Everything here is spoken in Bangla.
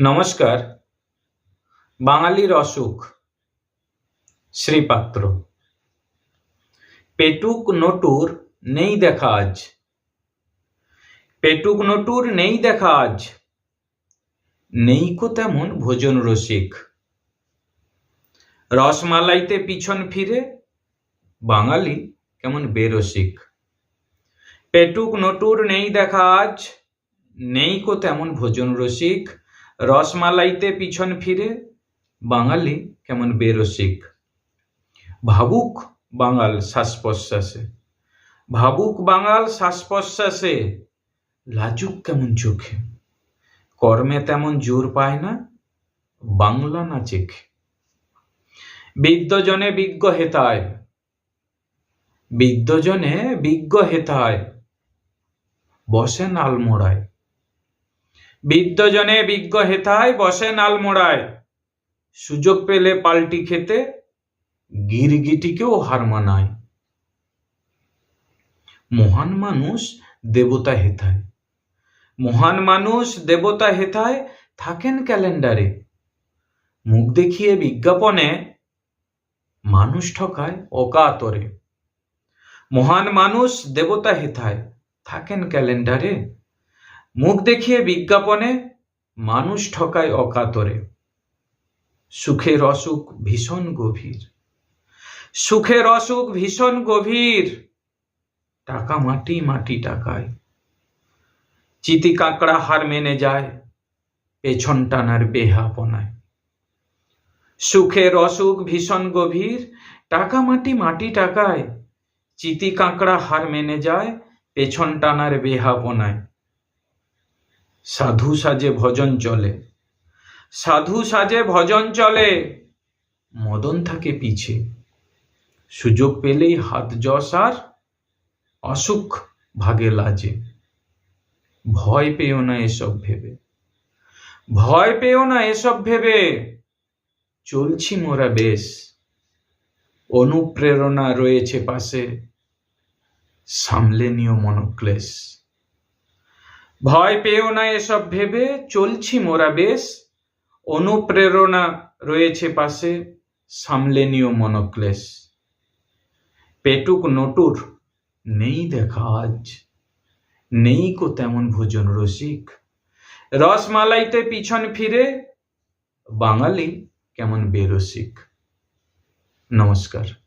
নমস্কার। বাঙালির অসুখ, শ্রীপাত্র। পেটুক নটুর নেই দেখা আজ। পেটুক নটুর নেই দেখা আজ। নেই কো তেমন ভোজন রসিক। রসমালাইতে পিছন ফিরে, বাঙালি কেমন বেরসিক। পেটুক নটুর নেই দেখা আজ। নেই কো তেমন ভোজন রসিক। রসমালাইতে পিছন ফিরে বাঙালি কেমন বেরসিক। ভাবুক বাঙাল শ্বাস প্রশ্বাসে ভাবুক বাঙাল শ্বাস প্রশ্বাসে লাজুক কেমন চোখে। কর্মে তেমন জোর পায় না বাংলা না চেখে। বিদ্যজনে বিজ্ঞ হেতায়। বিদ্যজনে বিজ্ঞ হেতায়। বসেন আলমোড়ায়। বিদ্যজনে বিজ্ঞ হেথায় বসেন আলমোড়ায় সুযোগ পেলে পাল্টি খেতে গিরগিটিকেও হার মানায়। মহান মানুষ দেবতা হেথায়। মহান মানুষ দেবতা হেথায় থাকেন ক্যালেন্ডারে। মুখ দেখিয়ে বিজ্ঞাপনে মানুষ ঠকায় অকাতরে। মহান মানুষ দেবতা হেথায় থাকেন ক্যালেন্ডারে। মুখ দেখিয়ে বিজ্ঞাপনে মানুষ ঠকায় অকাতরে। সুখের অসুখ ভীষণ গভীর। সুখের অসুখ ভীষণ গভীর। টাকা মাটি মাটি টাকায়। চিতি কাঁকড়া হার মেনে যায় পেছন টানার বেহাপনায়। সুখের অসুখ ভীষণ গভীর, টাকা মাটি মাটি টাকায়। চিতি কাঁকড়া হার মেনে যায় পেছন টানার বেহাপনায়। সাধু সাজে ভজন চলে। সাধু সাজে ভজন চলে, মদন থাকে পিছে। সুযোগ পেলেই হাত যশ আর অসুখ ভাগে লাজে। ভয় পেও না এসব ভেবে। ভয় পেও না এসব ভেবে। চলছি মোরা বেশ। অনুপ্রেরণা রয়েছে পাশে। সামলে নিও মনোক্লেশ। ভয় পেও না এসব ভেবে, চলছি মোরা বেশ। অনুপ্রেরণা রয়েছে পাশে, সামলে নিও মনোক্লেশ। পেটুক নটুর, নেই দেখা আজ। নেই কো তেমন ভোজন রসিক। রসমালাইতে পিছন ফিরে, বাঙালি কেমন বেরসিক। নমস্কার।